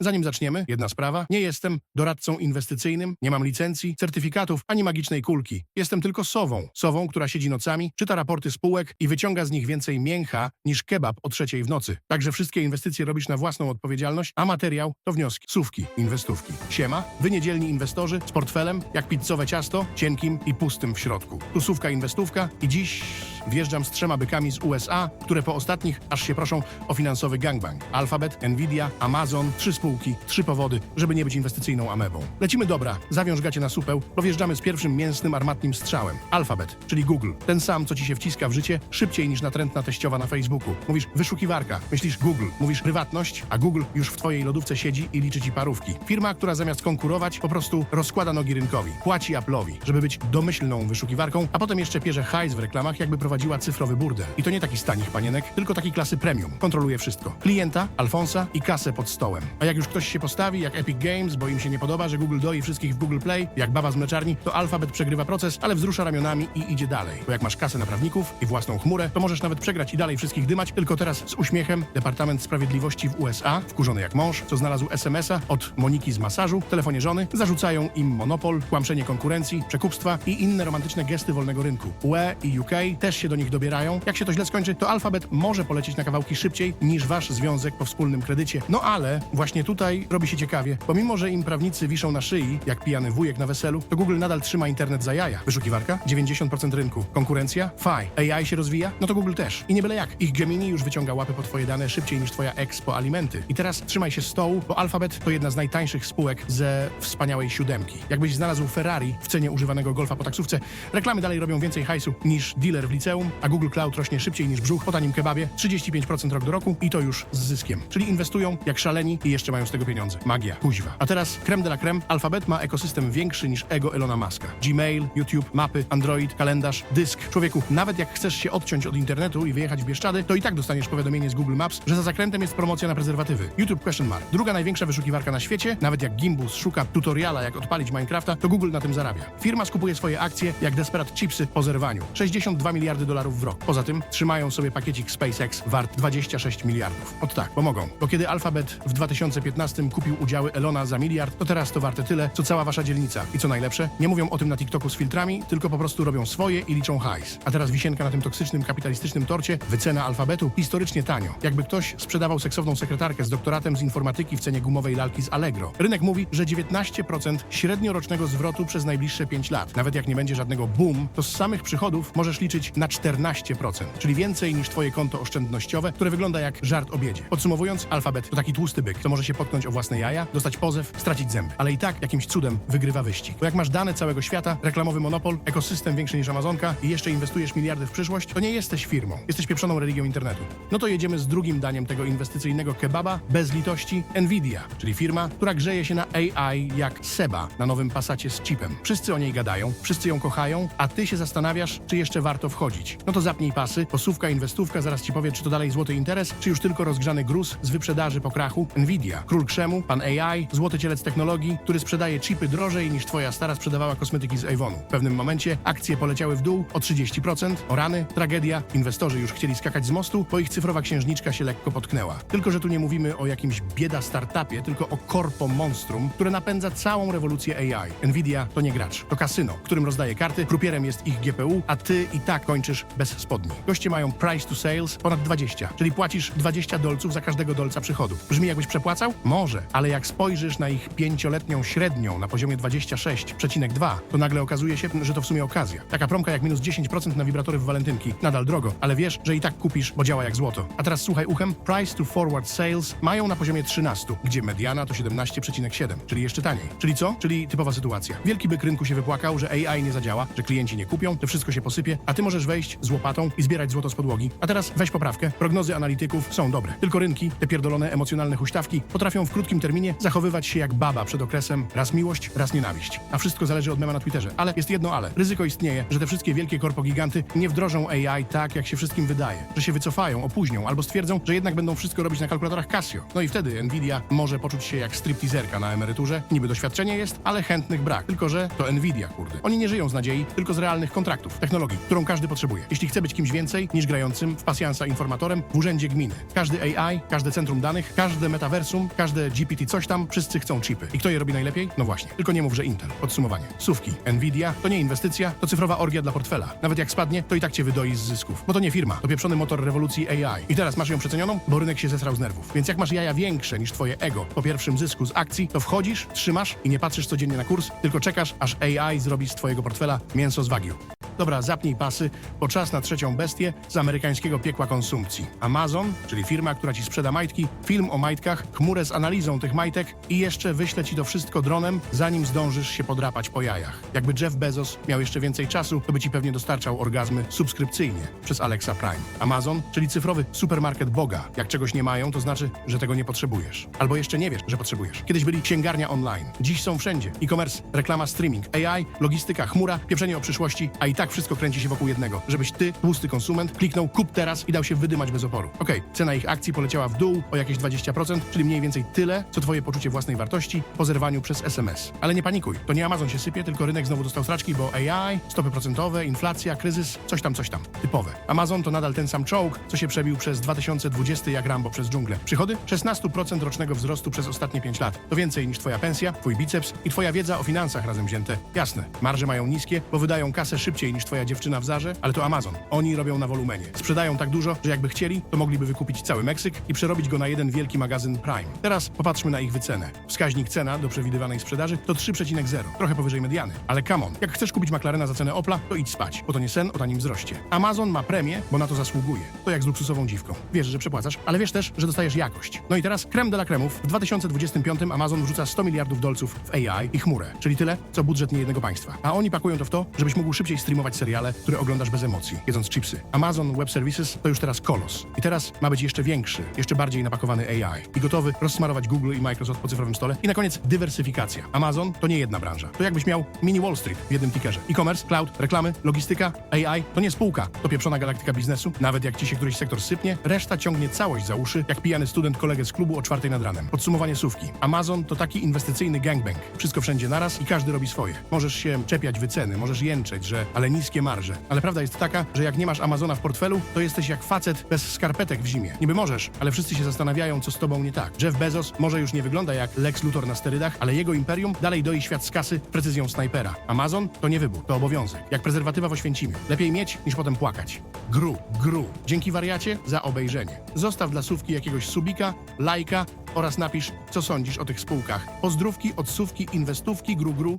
Zanim zaczniemy, jedna sprawa. Nie jestem doradcą inwestycyjnym, nie mam licencji, certyfikatów ani magicznej kulki. Jestem tylko sową. Sową, która siedzi nocami, czyta raporty spółek i wyciąga z nich więcej mięcha niż kebab o trzeciej w nocy. Także wszystkie inwestycje robisz na własną odpowiedzialność, a materiał to wnioski, sówki, inwestówki. Siema, wy niedzielni inwestorzy z portfelem jak pizzowe ciasto, cienkim i pustym w środku. Tu sówka inwestówka i dziś wjeżdżam z trzema bykami z USA, które po ostatnich aż się proszą o finansowy gangbang. Alphabet, Nvidia, Amazon, trzy spółki, trzy powody, żeby nie być inwestycyjną amebą. Lecimy dobra, zawiąż gacie na supeł, bo wjeżdżamy z pierwszym mięsnym armatnim strzałem. Alphabet, czyli Google. Ten sam, co ci się wciska w życie, szybciej niż natrętna teściowa na Facebooku. Mówisz wyszukiwarka, myślisz Google, mówisz prywatność, a Google już w twojej lodówce siedzi i liczy ci parówki. Firma, która zamiast konkurować, po prostu rozkłada nogi rynkowi, płaci Apple'owi, żeby być domyślną wyszukiwarką, a potem jeszcze pierze hajs w reklamach, jakby prowadziła cyfrowy burdel. I to nie taki stanich panienek, tylko taki klasy premium. Kontroluje wszystko. Klienta, Alfonsa i kasę pod stołem. A jak już ktoś się postawi, jak Epic Games, bo im się nie podoba, że Google doi wszystkich w Google Play, jak baba z mleczarni, to Alphabet przegrywa proces, ale wzrusza ramionami i idzie dalej. Bo jak masz kasę na prawników i własną chmurę, to możesz nawet przegrać i dalej wszystkich dymać, tylko teraz z uśmiechem Departament Sprawiedliwości w USA, wkurzony jak mąż, co znalazł SMS-a od Moniki z masażu, telefonie żony, zarzucają im monopol, kłamszenie konkurencji, przekupstwa i inne romantyczne gesty wolnego rynku. UE i UK też się do nich dobierają. Jak się to źle skończy, to Alphabet może polecieć na kawałki szybciej niż wasz związek po wspólnym kredycie. No ale właśnie tutaj robi się ciekawie. Pomimo, że im prawnicy wiszą na szyi, jak pijany wujek na weselu, to Google nadal trzyma internet za jaja. Wyszukiwarka? 90% rynku. Konkurencja? Faj. AI się rozwija? No to Google też. I nie byle jak. Ich Gemini już wyciąga łapy po twoje dane szybciej niż twoja ex po alimenty. I teraz trzymaj się stołu, bo Alphabet to jedna z najtańszych spółek ze wspaniałej siódemki. Jakbyś znalazł Ferrari w cenie używanego golfa po taksówce, reklamy dalej robią więcej hajsu niż dealer w liceum, a Google Cloud rośnie szybciej niż brzuch po tanim kebabie, 35% rok do roku i to już z zyskiem. Czyli inwestują jak szaleni i jeszcze mają z tego pieniądze. Magia. Kuźwa. A teraz creme de la creme. Alphabet ma ekosystem większy niż ego Elona Muska. Gmail, YouTube, mapy, Android, kalendarz, dysk. Człowieku, nawet jak chcesz się odciąć od internetu i wyjechać w Bieszczady, to i tak dostaniesz powiadomienie z Google Maps, że za zakrętem jest promocja na prezerwatywy. YouTube question mark. Druga największa wyszukiwarka na świecie, nawet jak Gimbus szuka tutoriala jak odpalić Minecrafta, to Google na tym zarabia. Firma skupuje swoje akcje jak Desperate Chipsy po zerwaniu. 62 miliardy dolarów w rok. Poza tym trzymają sobie pakiecik SpaceX wart 26 miliardów. Od tak, pomogą. Bo kiedy Alphabet w 2015 kupił udziały Elona za miliard, to teraz to warte tyle, co cała wasza dzielnica. I co najlepsze, nie mówią o tym na TikToku z filtrami, tylko po prostu robią swoje i liczą hajs. A teraz wisienka na tym toksycznym, kapitalistycznym torcie, wycena alfabetu historycznie tanio. Jakby ktoś sprzedawał seksowną sekretarkę z doktoratem z informatyki w cenie gumowej lalki z Allegro. Rynek mówi, że 19% średniorocznego zwrotu przez najbliższe 5 lat. Nawet jak nie będzie żadnego boom, to z samych przychodów możesz liczyć na 14%, czyli więcej niż twoje konto oszczędnościowe, które wygląda jak żart obiedzie. Podsumowując, alfabet to taki tłusty byk, to może się potknąć o własne jaja, dostać pozew, stracić zęby. Ale i tak jakimś cudem wygrywa wyścig. Bo jak masz dane całego świata, reklamowy monopol, ekosystem większy niż Amazonka i jeszcze inwestujesz miliardy w przyszłość, to nie jesteś firmą. Jesteś pieprzoną religią internetu. No to jedziemy z drugim daniem tego inwestycyjnego kebaba, bez litości, Nvidia, czyli firma, która grzeje się na AI jak Seba na nowym pasacie z chipem. Wszyscy o niej gadają, wszyscy ją kochają, a ty się zastanawiasz, czy jeszcze warto wchodzić. No to zapnij pasy, posówka, inwestówka, zaraz ci powie, czy to dalej złoty interes, czy już tylko rozgrzany gruz z wyprzedaży po krachu. Nvidia, król krzemu, pan AI, złoty cielec technologii, który sprzedaje chipy drożej niż twoja stara sprzedawała kosmetyki z Avonu. W pewnym momencie akcje poleciały w dół o 30%, o rany, tragedia, inwestorzy już chcieli skakać z mostu, bo ich cyfrowa księżniczka się lekko potknęła. Tylko, że tu nie mówimy o jakimś bieda startupie, tylko o korpo monstrum, które napędza całą rewolucję AI. Nvidia to nie gracz, to kasyno, którym rozdaje karty, krupierem jest ich GPU, a ty i tak kończysz bez spodni. Goście mają price to sales ponad 20, czyli płacisz 20 dolców za każdego dolca przychodu. Brzmi jakbyś przepłacał? Może, ale jak spojrzysz na ich pięcioletnią średnią na poziomie 26,2, to nagle okazuje się, że to w sumie okazja. Taka promka jak minus 10% na wibratory w walentynki. Nadal drogo, ale wiesz, że i tak kupisz, bo działa jak złoto. A teraz słuchaj uchem, price to forward sales mają na poziomie 13, gdzie mediana to 17,7, czyli jeszcze taniej. Czyli co? Czyli typowa sytuacja. Wielki byk rynku się wypłakał, że AI nie zadziała, że klienci nie kupią, że wszystko się posypie, a ty możesz wejść z łopatą i zbierać złoto z podłogi. A teraz weź poprawkę. Prognozy analityków są dobre. Tylko rynki, te pierdolone emocjonalne huśtawki, potrafią w krótkim terminie zachowywać się jak baba przed okresem raz miłość, raz nienawiść. A wszystko zależy od mema na Twitterze. Ale jest jedno ale. Ryzyko istnieje, że te wszystkie wielkie korpogiganty nie wdrożą AI tak, jak się wszystkim wydaje. Że się wycofają, opóźnią albo stwierdzą, że jednak będą wszystko robić na kalkulatorach Casio. No i wtedy Nvidia może poczuć się jak stripteaserka na emeryturze. Niby doświadczenie jest, ale chętnych brak. Tylko, że to Nvidia, kurde. Oni nie żyją z nadziei, tylko z realnych kontraktów, technologii, którą każdy potrzebuje potrzebuje. Jeśli chce być kimś więcej niż grającym w pasjansa informatorem w urzędzie gminy. Każdy AI, każde centrum danych, każde metaversum, każde GPT coś tam, wszyscy chcą chipy. I kto je robi najlepiej? No właśnie. Tylko nie mów, że Intel. Podsumowanie. Sówki. Nvidia to nie inwestycja, to cyfrowa orgia dla portfela. Nawet jak spadnie, to i tak cię wydoi z zysków. Bo to nie firma, to pieprzony motor rewolucji AI. I teraz masz ją przecenioną, bo rynek się zesrał z nerwów. Więc jak masz jaja większe niż twoje ego po pierwszym zysku z akcji, to wchodzisz, trzymasz i nie patrzysz codziennie na kurs, tylko czekasz, aż AI zrobi z twojego portfela mięso z wagyu. Dobra, zapnij pasy, bo czas na trzecią bestię z amerykańskiego piekła konsumpcji. Amazon, czyli firma, która ci sprzeda majtki, film o majtkach, chmurę z analizą tych majtek i jeszcze wyśle ci to wszystko dronem, zanim zdążysz się podrapać po jajach. Jakby Jeff Bezos miał jeszcze więcej czasu, to by ci pewnie dostarczał orgazmy subskrypcyjnie przez Alexa Prime. Amazon, czyli cyfrowy supermarket Boga. Jak czegoś nie mają, to znaczy, że tego nie potrzebujesz. Albo jeszcze nie wiesz, że potrzebujesz. Kiedyś byli księgarnia online. Dziś są wszędzie. E-commerce, reklama, streaming, AI, logistyka, chmura, pieprzenie o przyszłości, a i tak wszystko kręci się wokół jednego. Żebyś ty, tłusty konsument, kliknął kup teraz i dał się wydymać bez oporu. Okej, cena ich akcji poleciała w dół o jakieś 20%, czyli mniej więcej tyle, co twoje poczucie własnej wartości po zerwaniu przez SMS. Ale nie panikuj, to nie Amazon się sypie, tylko rynek znowu dostał straczki, bo AI, stopy procentowe, inflacja, kryzys, coś tam, coś tam. Typowe. Amazon to nadal ten sam czołg, co się przebił przez 2020 jak Rambo przez dżunglę. Przychody 16% rocznego wzrostu przez ostatnie 5 lat. To więcej niż twoja pensja, twój biceps i twoja wiedza o finansach razem wzięte. Jasne, marże mają niskie, bo wydają kasę szybciej niż twoja dziewczyna w zarze, ale to Amazon. Oni robią na wolumenie. Sprzedają tak dużo, że jakby chcieli, to mogliby wykupić cały Meksyk i przerobić go na jeden wielki magazyn Prime. Teraz popatrzmy na ich wycenę. Wskaźnik cena do przewidywanej sprzedaży to 3,0. Trochę powyżej mediany. Ale come on, jak chcesz kupić McLarena za cenę Opla, to idź spać, bo to nie sen o tanim wzroście. Amazon ma premię, bo na to zasługuje. To jak z luksusową dziwką. Wiesz, że przepłacasz, ale wiesz też, że dostajesz jakość. No i teraz creme de la cremów. W 2025 Amazon wrzuca 100 miliardów dolców w AI i chmurę, czyli tyle, co budżet niejednego państwa. A oni pakują to w to, żebyś mógł szybciej streamować seriale, które oglądasz bez emocji, jedząc chipsy. Amazon Web Services to już teraz kolos. I teraz ma być jeszcze większy, jeszcze bardziej napakowany AI. I gotowy rozsmarować Google i Microsoft po cyfrowym stole. I na koniec dywersyfikacja. Amazon to nie jedna branża. To jakbyś miał mini Wall Street w jednym tickerze. E-commerce, cloud, reklamy, logistyka, AI to nie spółka, to pieprzona galaktyka biznesu. Nawet jak ci się któryś sektor sypnie, reszta ciągnie całość za uszy, jak pijany student kolegę z klubu o czwartej nad ranem. Podsumowanie sówki. Amazon to taki inwestycyjny gangbang. Wszystko wszędzie naraz i każdy robi swoje. Możesz się czepiać wyceny, możesz jęczeć, że ale niskie marże. Ale prawda jest taka, że jak nie masz Amazona w portfelu, to jesteś jak facet bez skarpetek w zimie. Niby możesz, ale wszyscy się zastanawiają, co z tobą nie tak. Jeff Bezos może już nie wygląda jak Lex Luthor na sterydach, ale jego imperium dalej doi świat z kasy precyzją snajpera. Amazon to nie wybór, to obowiązek. Jak prezerwatywa w Oświęcimiu. Lepiej mieć, niż potem płakać. Gru, gru. Dzięki wariacie za obejrzenie. Zostaw dla Sówki jakiegoś subika, lajka oraz napisz, co sądzisz o tych spółkach. Pozdrówki od Sówki Inwestówki Gru Gru